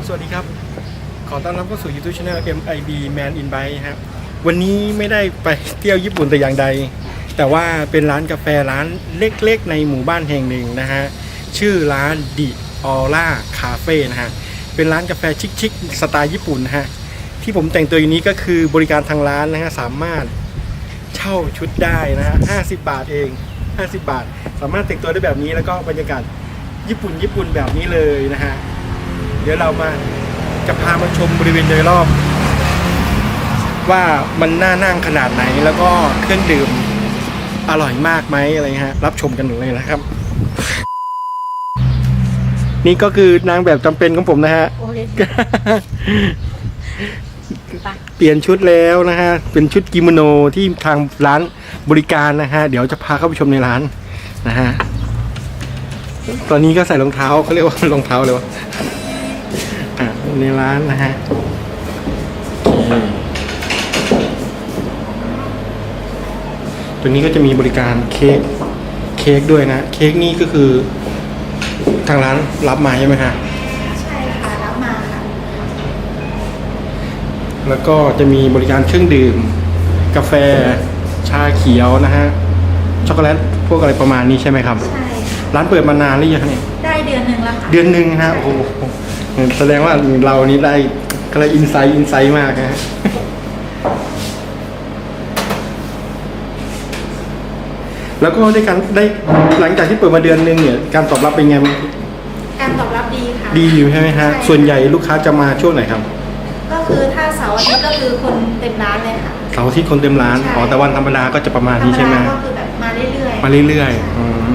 บสวัสดีครับ ขอต้อนรับเข้าสู่ YouTube Channel MIB Man in Bike ครับวันนี้ไม่ได้ไปเที่ยวญี่ปุ่นแต่อย่างใด แต่ว่าเป็นร้านกาแฟร้านเล็กๆ ในหมู่บ้านแห่งหนึ่งนะฮะ ชื่อร้าน The Aura Cafe นะฮะ เป็นร้านกาแฟชิคๆสไตล์ญี่ปุ่นนะฮะ ที่ผมแต่งตัวอยู่นี้ก็คือบริการทางร้านนะฮะ สามารถเช่าชุดได้นะฮะ50บาทเอง 50 บาท สามารถแต่งตัวได้แบบนี้แล้วก็บรรยากาศญี่ปุ่นญี่ปุ่นแบบนี้เลยนะฮะ เดี๋ยวเรามาจะพามาชมบริเวณโดยรอบ ว่ามันน่านั่งขนาดไหนแล้วก็เครื่องดื่มอร่อยมากไหมอะไรฮะ รับชมกันเลยนะครับ นี่ก็คือนางแบบจำเป็นของผมนะฮะ โอเคไปเปลี่ยนชุดแล้วนะฮะ เป็นชุดกิโมโนที่ทางร้านบริการนะฮะ เดี๋ยวจะพาเข้าไปชมในร้านนะฮะ ตอนนี้ก็ใส่รองเท้าเขาเรียกว่ารองเท้าเลยวะอะ ในร้านนะฮะโอเคตัวนี้ก็จะมีบริการเค้กเค้กด้วยนะ เค้กนี่ก็คือทางร้านรับมาใช่ไหมฮะใช่ค่ะรับมาค่ะ แล้วก็จะมีบริการเครื่องดื่ม กาแฟ ชาเขียวนะฮะ ช็อกโกแลต พวกอะไรประมาณนี้ใช่ไหมครับ ใช่ค่ะร้านเปิดมานานหรือยังเนี่ย ได้เดือนหนึ่งแล้วค่ะ เดือนหนึ่งนะฮะ โอ้โห แสดงว่าเรานี่ได้ก็เลยอินไซต์อินไซต์มากนะฮะแล้วก็ได้การได้หลังจากที่เปิดมาเดือนหนึ่งเนี่ย การตอบรับเป็นไงบ้างการตอบรับดีค่ะ ดีอยู่ใช่ไหมฮะใช่ส่วนใหญ่ลูกค้าจะมาช่วงไหนครับ ก็คือถ้าเสาร์อาทิตย์ก็คือคนเต็มร้านเลยค่ะ เสาร์อาทิตย์คนเต็มร้านใช่อ๋อ แต่วันธรรมดาก็จะประมาณธรรนี้มใช่ไหมดาก็คือแบบมาเรื่อยๆ มาเรื่อยๆอืม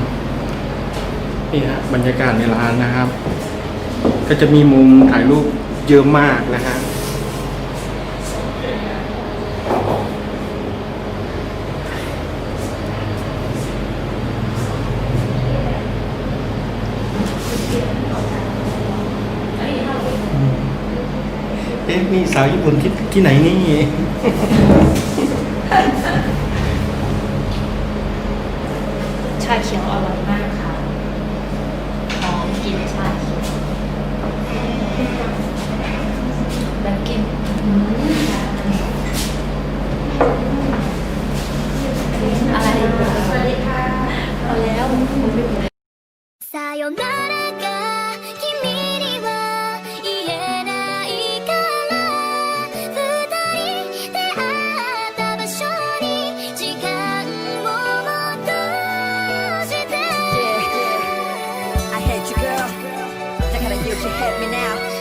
นี่ฮะบรรยากาศในร้านนะครับ ก็จะมีมุมถ่ายรูปเยอะมากนะฮะเอ๊ะนี่สาวญี่ปุ่นที่ที่ไหนนี่ ชาเขียวอร่อยมาก you hate me now.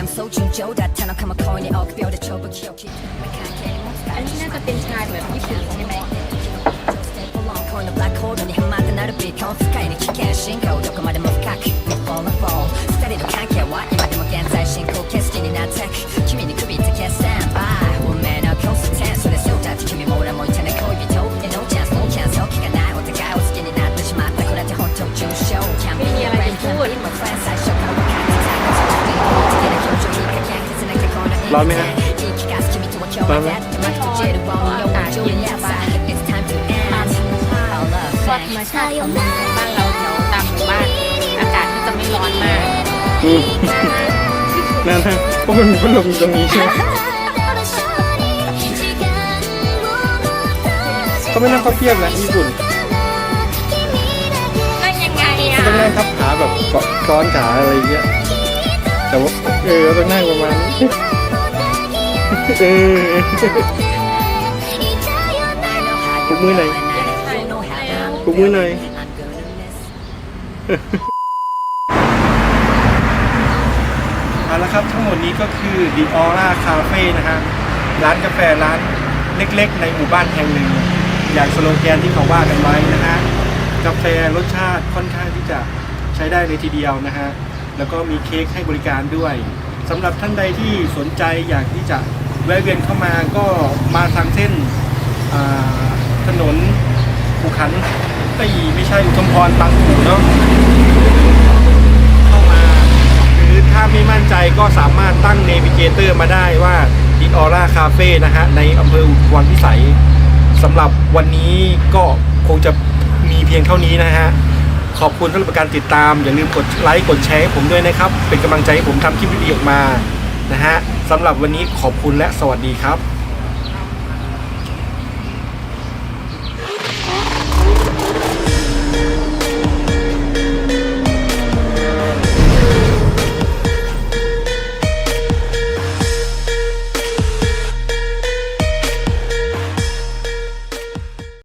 I'm so 純情だったのかも恋に臆病で長武器を切って関係に持つか อันนี้น่าจะเป็นชาแบบญี่ปุ่นใช่ไหม 恋のブラックホールにハマってなるビーコン使いに危険信号どこまでも深く Fall and fall ร้อนไหมฮะร้อนไหมบ้านเราแถวตั้มตัวบ้านอากาศก็จะไม่ร้อนมากนั่นฮะเพราะมันมีพัดลมตรงนี้ใช่ไหมก็ไม่นั่งเข้าเทียบนะญี่ปุ่นนั่งยังไงอะต้องนั่งทับขาแบบเกาะก้อนขาอะไรเงี้ยแต่ว่าเออต้องนั่งประมาณนี้ เออปรบมือหน่อยปรบมือหน่อยเอาละครับทั้งหมดนี้ก็คือ The Aura Cafe นะฮะร้านกาแฟร้านเล็กๆ ในหมู่บ้านแห่งหนึ่ง อย่างสโลแกนที่เขาว่ากันไว้นะฮะกาแฟรสชาติค่อนข้างที่จะใช้ได้เลยทีเดียวนะฮะ แล้วก็มีเค้กให้บริการด้วยสำหรับท่านใดที่สนใจอยากที่จะ แวะเวียนเข้ามาก็มาทางเส้นถนนภูขันไอ้ยไม่ใช่อุทมพรบางปูเนาะเข้ามา หรือถ้าไม่มั่นใจก็สามารถตั้งเนวิเกเตอร์มาได้ว่า The Aura Cafe นะฮะ ในอำเภออุทุมพรพิสัยสำหรับวันนี้ก็คงจะมีเพียงเท่านี้นะฮะ ขอบคุณสำหรับการติดตาม อย่าลืมกดไลค์กดแชร์ให้ผมด้วยนะครับ เป็นกำลังใจให้ผมทำคลิปวิดีโอออกมา นะฮะสำหรับวันนี้ขอบคุณและสวัสดีครับ